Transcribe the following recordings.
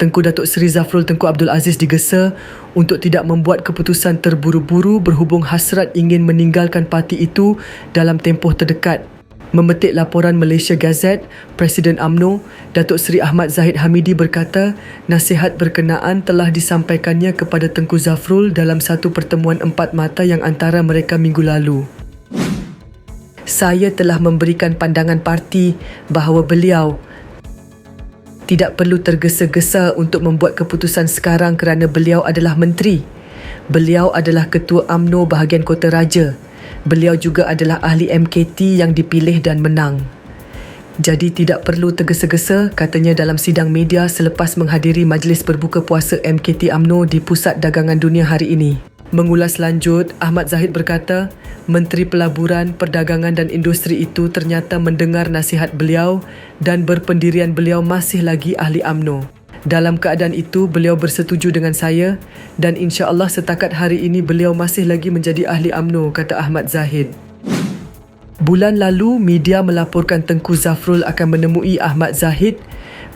Tengku Datuk Seri Zafrul Tengku Abdul Aziz digesa untuk tidak membuat keputusan terburu-buru berhubung hasrat ingin meninggalkan parti itu dalam tempoh terdekat. Memetik laporan Malaysia Gazette, Presiden AMNO, Datuk Seri Ahmad Zahid Hamidi berkata, nasihat berkenaan telah disampaikannya kepada Tengku Zafrul dalam satu pertemuan empat mata yang antara mereka minggu lalu. Saya telah memberikan pandangan parti bahawa beliau tidak perlu tergesa-gesa untuk membuat keputusan sekarang kerana beliau adalah menteri. Beliau adalah ketua AMNO bahagian Kota Raja. Beliau juga adalah ahli MKT yang dipilih dan menang. Jadi tidak perlu tergesa-gesa katanya dalam sidang media selepas menghadiri majlis berbuka puasa MKT AMNO di Pusat Dagangan Dunia hari ini. Mengulas lanjut, Ahmad Zahid berkata, Menteri Pelaburan, Perdagangan dan Industri itu ternyata mendengar nasihat beliau dan berpendirian beliau masih lagi ahli AMNO. Dalam keadaan itu, beliau bersetuju dengan saya dan insya Allah setakat hari ini beliau masih lagi menjadi ahli AMNO, kata Ahmad Zahid. Bulan lalu, media melaporkan Tengku Zafrul akan menemui Ahmad Zahid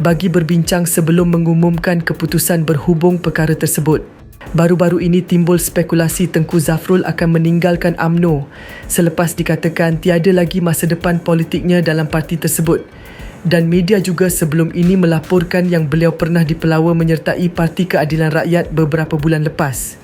bagi berbincang sebelum mengumumkan keputusan berhubung perkara tersebut. Baru-baru ini timbul spekulasi Tengku Zafrul akan meninggalkan AMNO selepas dikatakan tiada lagi masa depan politiknya dalam parti tersebut. Dan media juga sebelum ini melaporkan yang beliau pernah dipelawa menyertai Parti Keadilan Rakyat beberapa bulan lepas.